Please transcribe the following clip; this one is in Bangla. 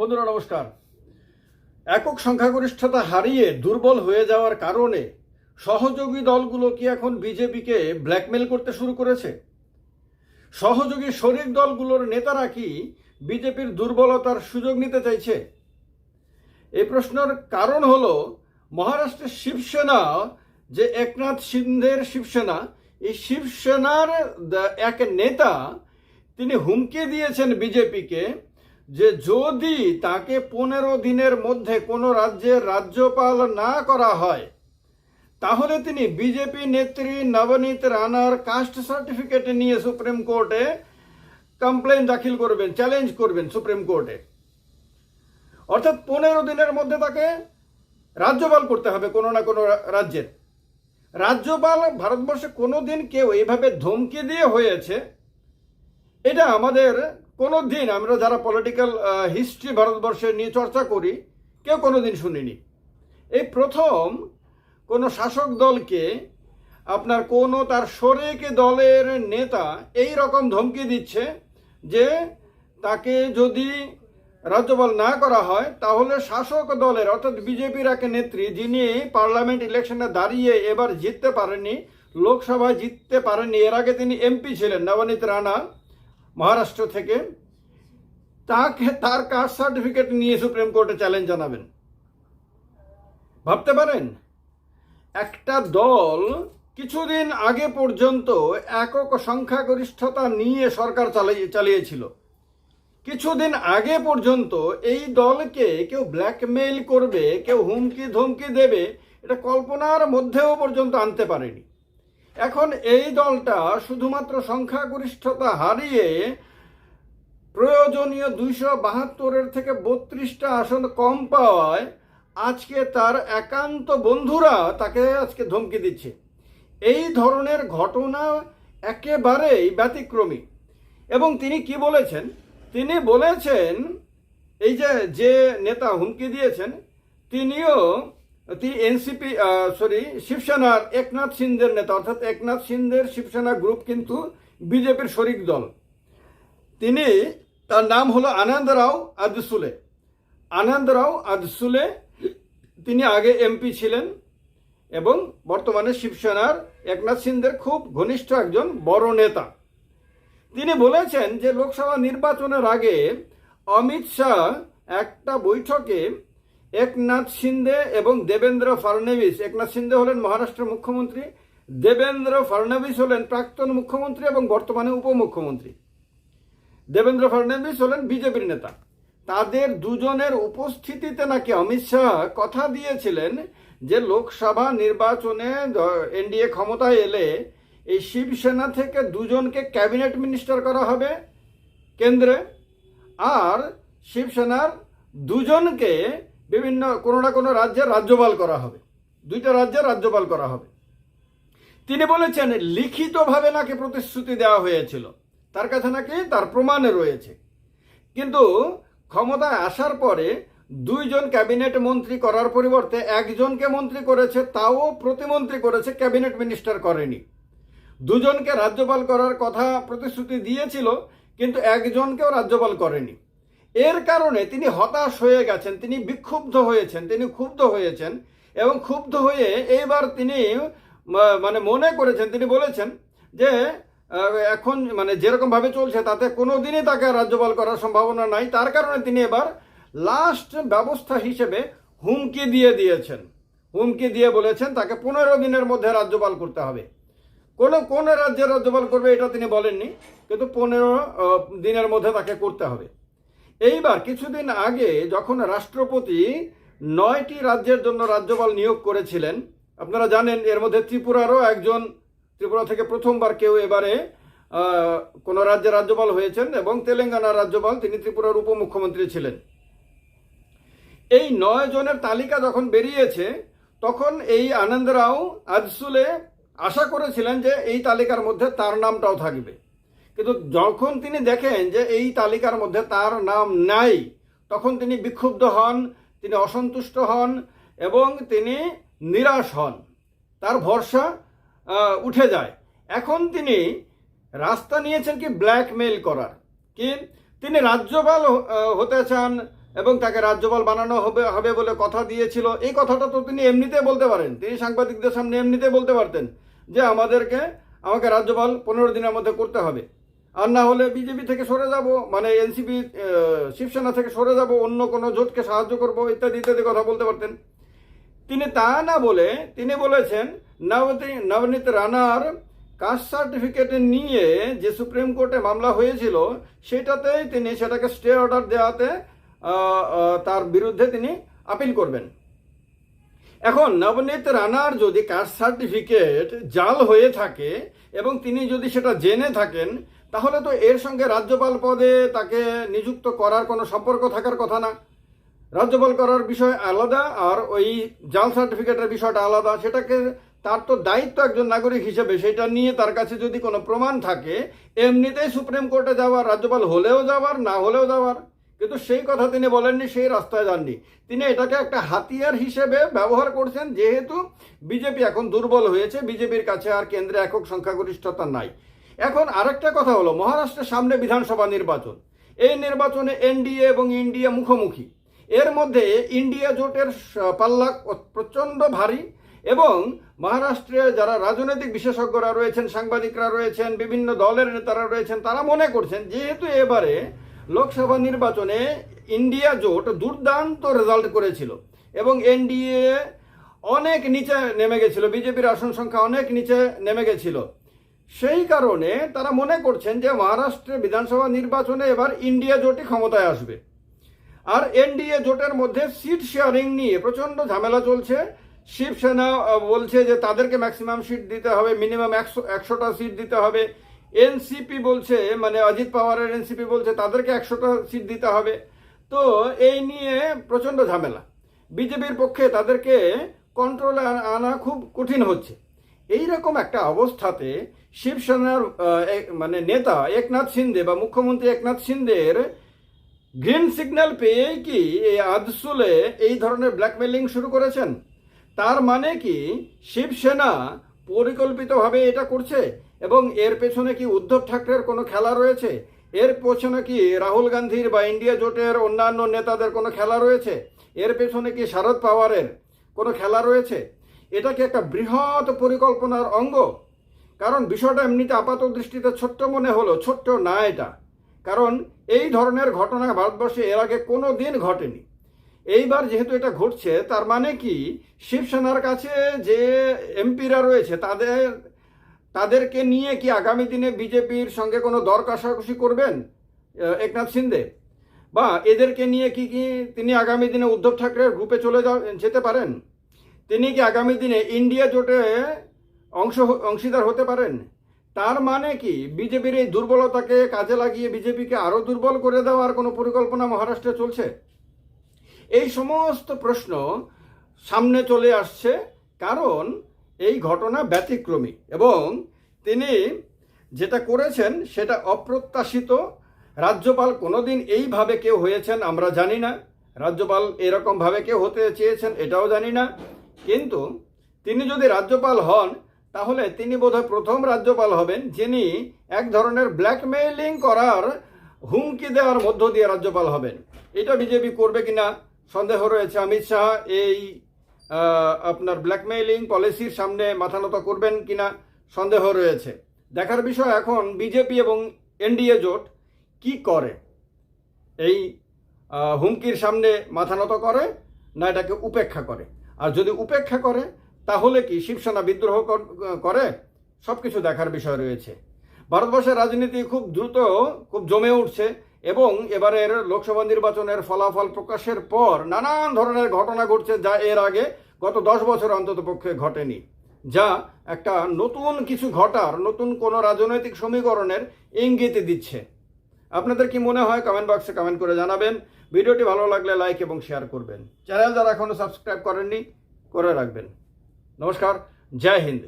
বন্ধুরা, নমস্কার। একক সংখ্যাগরিষ্ঠতা হারিয়ে দুর্বল হয়ে যাওয়ার কারণে সহযোগী দলগুলো কি এখন বিজেপিকে ব্ল্যাকমেল করতে শুরু করেছে? সহযোগী শরিক দলগুলোর নেতারা কি বিজেপির দুর্বলতার সুযোগ নিতে চাইছে? এই প্রশ্নের কারণ হল মহারাষ্ট্রের শিবসেনা, যে একনাথ সিন্ধের শিবসেনা, এই শিবসেনার এক নেতা, তিনি হুমকি দিয়েছেন বিজেপিকে যে যদি তাকে পনেরো দিনের মধ্যে কোনো রাজ্যের রাজ্যপাল না করা হয়, তাহলে তিনি বিজেপি নেত্রী নবনীত রানার কাস্ট সার্টিফিকেট নিয়ে সুপ্রিম কোর্টে কমপ্লেন দাখিল করবেন, চ্যালেঞ্জ করবেন সুপ্রিম কোর্টে। অর্থাৎ পনেরো দিনের মধ্যে তাকে রাজ্যপাল করতে হবে কোনো না কোনো রাজ্যের। রাজ্যপাল ভারতবর্ষে কোনো দিন কেউ এইভাবে ধমকি দিয়ে হয়েছে এটা আমাদের কোনো দিন আমরা যারা পলিটিক্যাল হিস্ট্রি ভারতবর্ষে নিয়ে চর্চা করি, কেউ কোনো দিন শুনিনি। এই প্রথম কোনো শাসক দলকে আপনার কোনো তার শরিক দলের নেতা এই রকম ধমকি দিচ্ছে যে তাকে যদি রাজ্যপাল না করা হয়, তাহলে শাসক দলের, অর্থাৎ বিজেপির এক নেত্রী, যিনি পার্লামেন্ট ইলেকশনে দাঁড়িয়ে এবার জিততে পারেননি, লোকসভায় জিততে পারেননি, এর আগে তিনি এমপি ছিলেন, নবনীত রানা মহারাষ্ট্র থেকে তাকে, তার কাস্ট সার্টিফিকেট নিয়ে সুপ্রিম কোর্টে চ্যালেঞ্জ জানাবেন। ভাবতে পারেন? একটা দল কিছুদিন আগে পর্যন্ত একক সংখ্যাগরিষ্ঠতা নিয়ে সরকার চালিয়ে, চালিয়েছিল। কিছুদিন আগে পর্যন্ত এই দলকে কেউ ব্ল্যাকমেইল করবে, কেউ হুমকি ধমকি দেবে, এটা কল্পনার মধ্যেও পর্যন্ত আনতে পারেনি। এখন এই দলটা শুধুমাত্র সংখ্যাগরিষ্ঠতা হারিয়ে প্রয়োজনীয় দুইশো বাহাত্তরের থেকে বত্রিশটা আসন কম পাওয়ায় আজকে তার একান্ত বন্ধুরা তাকে আজকে ধমকি দিচ্ছে। এই ধরনের ঘটনা একেবারেই ব্যতিক্রমী। এবং তিনি কি বলেছেন? তিনি বলেছেন, এই যে যে নেতা হুমকি দিয়েছেন, তিনিও তিনি এনসিপি সরি শিবসেনার একনাথ সিন্ধের নেতা, অর্থাৎ একনাথ সিন্ধের শিবসেনা গ্রুপ কিন্তু বিজেপির শরিক দল। তিনি তার নাম হলো আনন্দরাও আদসুলে। আনন্দরাও আদসুলে, তিনি আগে এমপি ছিলেন এবং বর্তমানে শিবসেনার একনাথ সিন্ধের খুব ঘনিষ্ঠ একজন বড় নেতা। তিনি বলেছেন যে লোকসভা নির্বাচনের আগে অমিত শাহ একটা বৈঠকে একনাথ সিন্ধে এবং দেবেন্দ্র ফাড়নবিস। একনাথ সিন্ধে হলেন মহারাষ্ট্রের মুখ্যমন্ত্রী, দেবেন্দ্র ফাড়নবিস হলেন প্রাক্তন মুখ্যমন্ত্রী এবং বর্তমানে উপমুখ্যমন্ত্রী। দেবেন্দ্র ফাড়নবিস হলেন বিজেপির নেতা। তাদের দুজনের উপস্থিতিতে নাকি অমিত শাহ কথা দিয়েছিলেন যে লোকসভা নির্বাচনে এনডিএ ক্ষমতায় এলে এই শিবসেনা থেকে দুজনকে ক্যাবিনেট মিনিস্টার করা হবে কেন্দ্রে। আর শিবসেনার দুজনকে বিভিন্ন কোনো না কোনো রাজ্যের রাজ্যপাল করা হবে। দুইটা রাজ্যের রাজ্যপাল করা হবে। তিনি বলেছেন, লিখিতভাবে নাকি প্রতিশ্রুতি দেওয়া হয়েছিল। তার কাছে নাকি তার প্রমাণে রয়েছে। কিন্তু ক্ষমতায় আসার পরে দুইজন ক্যাবিনেট মন্ত্রী করার পরিবর্তে একজনকে মন্ত্রী করেছে, তাও প্রতিমন্ত্রী করেছে, ক্যাবিনেট মিনিস্টার করেনি। দুজনকে রাজ্যপাল করার কথা প্রতিশ্রুতি দিয়েছিল, কিন্তু একজনকেও রাজ্যপাল করেনি। এর কারণে তিনি হতাশ হয়ে গেছেন, তিনি বিক্ষুব্ধ হয়েছেন, তিনি ক্ষুব্ধ হয়েছেন এবং ক্ষুব্ধ হয়ে এইবার তিনি মানে মনে করেছেন, তিনি বলেছেন যে এখন মানে যেরকমভাবে চলছে তাতে কোনো দিনই তাকে রাজ্যপাল করার সম্ভাবনা নাই। তার কারণে তিনি এবার লাস্ট ব্যবস্থা হিসেবে হুমকি দিয়ে দিয়েছেন। হুমকি দিয়ে বলেছেন তাকে পনেরো দিনের মধ্যে রাজ্যপাল করতে হবে। কোন কোন রাজ্যের রাজ্যপাল করবে এটা তিনি বলেননি, কিন্তু পনেরো দিনের মধ্যে তাকে করতে হবে। এইবার কিছুদিন আগে যখন রাষ্ট্রপতি নয়টি রাজ্যের জন্য রাজ্যপাল নিয়োগ করেছিলেন, আপনারা জানেন এর মধ্যে ত্রিপুরারও একজন, ত্রিপুরা থেকে প্রথমবার কেউ এবারে কোনো রাজ্যের রাজ্যপাল হয়েছেন এবং তেলেঙ্গানার রাজ্যপাল তিনি ত্রিপুরার উপমুখ্যমন্ত্রী ছিলেন। এই নয় জনের তালিকা যখন বেরিয়েছে, তখন এই আনন্দরাও আজসুলে আশা করেছিলেন যে এই তালিকার মধ্যে তার নামটাও থাকবে। কিন্তু যখন তিনি দেখেন যে এই তালিকার মধ্যে তার নাম নাই, তখন তিনি বিক্ষুব্ধ হন, তিনি অসন্তুষ্ট হন এবং তিনি নিরাশ হন। তার ভরসা উঠে যায়। এখন তিনি রাস্তা নিয়েছেন কি ব্ল্যাকমেইল করার। কি? তিনি রাজ্যপাল হতে চান এবং তাকে রাজ্যপাল বানানো হবে হবে বলে কথা দিয়েছিল। এই কথাটা তো তিনি এমনিতে বলতে পারেন। তিনি সাংবাদিকদের সামনে এমনিতে বলতে পারতেন যে আমাদেরকে, আমাকে রাজ্যপাল পনেরো দিনের মধ্যে করতে হবে। আর না হলে বিজেপি থেকে সরে যাব মানে এনসিপি শিবসেনা থেকে সরে যাব, অন্য কোনো জোটকে সাহায্য করব, ইত্যাদি ইত্যাদি কথা বলতে পারতেন। তিনি তা না বলে, তিনি বলেছেন নবনীত নবনীত রানার কাস্ট সার্টিফিকেট নিয়ে যে সুপ্রিম কোর্টে মামলা হয়েছিল, সেটাতেই তিনি সেটাকে স্টে অর্ডার দেওয়াতে তার বিরুদ্ধে তিনি আপিল করবেন। এখন নবনীত রানার যদি কাস্ট সার্টিফিকেট জাল হয়ে থাকে এবং তিনি যদি সেটা জেনে থাকেন তাহলে তো এর সঙ্গে রাজ্যপাল পদে তাকে নিযুক্ত করার কোনো সম্পর্ক থাকার কথা না। রাজ্যপাল করার বিষয় আলাদা আর ওই জাল সার্টিফিকেটের বিষয়টা আলাদা। সেটাকে তার তো দায়িত্ব একজন নাগরিক হিসেবে, সেটা নিয়ে তার কাছে যদি কোনো প্রমাণ থাকে, এমনিতেই সুপ্রিম কোর্টে যাওয়ার, রাজ্যপাল হলেও যাওয়ার, না হলেও যাওয়ার। কিন্তু সেই কথা তিনি বলেননি, সেই রাস্তায় যাননি। তিনি এটাকে একটা হাতিয়ার হিসেবে ব্যবহার করছেন, যেহেতু বিজেপি এখন দুর্বল হয়েছে, বিজেপির কাছে আর কেন্দ্রে একক সংখ্যাগরিষ্ঠতা নাই। এখন আরেকটা কথা হলো, মহারাষ্ট্রের সামনে বিধানসভা নির্বাচন। এই নির্বাচনে এনডিএ এবং ইন্ডিয়া মুখোমুখি। এর মধ্যে ইন্ডিয়া জোটের পাল্লা প্রচণ্ড ভারী এবং মহারাষ্ট্রে যারা রাজনৈতিক বিশেষজ্ঞরা রয়েছেন, সাংবাদিকরা রয়েছেন, বিভিন্ন দলের নেতারা রয়েছেন, তারা মনে করছেন যেহেতু এবারে লোকসভা নির্বাচনে ইন্ডিয়া জোট দুর্দান্ত রেজাল্ট করেছিল এবং এনডিএ অনেক নিচে নেমে গেছিল, বিজেপির আসন সংখ্যা অনেক নিচে নেমে গেছিল। সেই কারণে তারা মনে করছেন যে মহারাষ্ট্রে বিধানসভা নির্বাচনে এবার ইন্ডিয়া জোটই ক্ষমতায় আসবে। আর এনডিএ জোটের মধ্যে সিট শেয়ারিং নিয়ে প্রচণ্ড ঝামেলা চলছে। শিবসেনা বলছে যে তাদেরকে ম্যাক্সিমাম সিট দিতে হবে মিনিমাম একশো একশোটা সিট দিতে হবে। এনসিপি বলছে মানে অজিত পাওয়ারের এনসিপি বলছে, তাদেরকে একশোটা সিট দিতে হবে। তো এই নিয়ে প্রচণ্ড ঝামেলা। বিজেপির পক্ষে তাদেরকে কন্ট্রোলে আনা খুব কঠিন হচ্ছে। এই রকম একটা অবস্থাতে শিবসেনার মানে নেতা একনাথ সিন্ধে বা মুখ্যমন্ত্রী একনাথ সিন্ধের গ্রিন সিগন্যাল পেয়েই কি এই আদসুলে এই ধরনের ব্ল্যাকমেলিং শুরু করেছেন? তার মানে কি শিবসেনা পরিকল্পিতভাবে এটা করছে এবং এর পেছনে কি উদ্ধব ঠাকরের কোনো খেলা রয়েছে? এর পেছনে কি রাহুল গান্ধীর বা ইন্ডিয়া জোটের অন্যান্য নেতাদের কোনো খেলা রয়েছে? এর পেছনে কি শারদ পাওয়ারের কোনো খেলা রয়েছে? এটা কি একটা বৃহৎ পরিকল্পনার অঙ্গ? কারণ বিষয়টা এমনিতে আপাত দৃষ্টিতে ছোট্ট মনে হলো ছোট্ট না এটা। কারণ এই ধরনের ঘটনা ভারতবর্ষে এর আগে কোনো দিন ঘটেনি। এইবার যেহেতু এটা ঘটছে, তার মানে কি? শিবসেনার কাছে যে এমপিরা রয়েছে, তাদের, তাদেরকে নিয়ে কি আগামী দিনে বিজেপির সঙ্গে কোনো দর কষাকষি করবেন একনাথ সিন্ধে বা এদেরকে নিয়ে কি কি তিনি আগামী দিনে উদ্ধব ঠাকরের গ্রুপে চলে যেতে পারেন? তিনি কি আগামী দিনে ইন্ডিয়া জোটে অংশ অংশীদার হতে পারেন। তার মানে কি? বিজেপির এই দুর্বলতাকে কাজে লাগিয়ে বিজেপিকে আরও দুর্বল করে দেওয়ার কোনো পরিকল্পনা মহারাষ্ট্রে চলছে? এই সমস্ত প্রশ্ন সামনে চলে আসছে কারণ এই ঘটনা ব্যতিক্রমী এবং তিনি যেটা করেছেন সেটা অপ্রত্যাশিত। রাজ্যপাল কোনোদিন এইভাবে কেউ হয়েছেন আমরা জানি না। রাজ্যপাল এরকমভাবে কেউ হতে চেয়েছেন এটাও জানি না। কিন্তু তিনি যদি রাজ্যপাল হন তাহলে তিনি বোধহয় প্রথম রাজ্যপাল হবেন, যিনি এক ধরনের ব্ল্যাকমেইলিং করার হুমকি দেওয়ার মধ্য দিয়ে রাজ্যপাল হবেন। এটা বিজেপি করবে কিনা? সন্দেহ রয়েছে। অমিত শাহ এই আপনার ব্ল্যাকমেইলিং পলিসির সামনে মাথা নত করবেন কিনা? সন্দেহ রয়েছে। দেখার বিষয় এখন বিজেপি এবং এনডিএ জোট কি করে? এই হুমকির সামনে মাথা নত করে না এটাকে উপেক্ষা করে। আর যদি উপেক্ষা করে তাহলে কি শিবসেনা বিদ্রোহ করে সব কিছু দেখার বিষয় রয়েছে। ভারতবর্ষের রাজনীতি খুব দ্রুত, খুব জমে উঠছে এবং এবারের লোকসভা নির্বাচনের ফলাফল প্রকাশের পর নানান ধরনের ঘটনা ঘটছে যা এর আগে গত দশ বছর অন্তত পক্ষে ঘটেনি, যা একটা নতুন কিছু ঘটার, নতুন কোনো রাজনৈতিক সমীকরণের ইঙ্গিত দিচ্ছে। আপনাদের কি মনে হয়? কমেন্ট বক্সে কমেন্ট করে জানাবেন। ভিডিওটি ভালো লাগলে লাইক এবং শেয়ার করবেন। চ্যানেল যারা এখনও সাবস্ক্রাইব করেননি, করে রাখবেন। नमस्कार जय हिंद।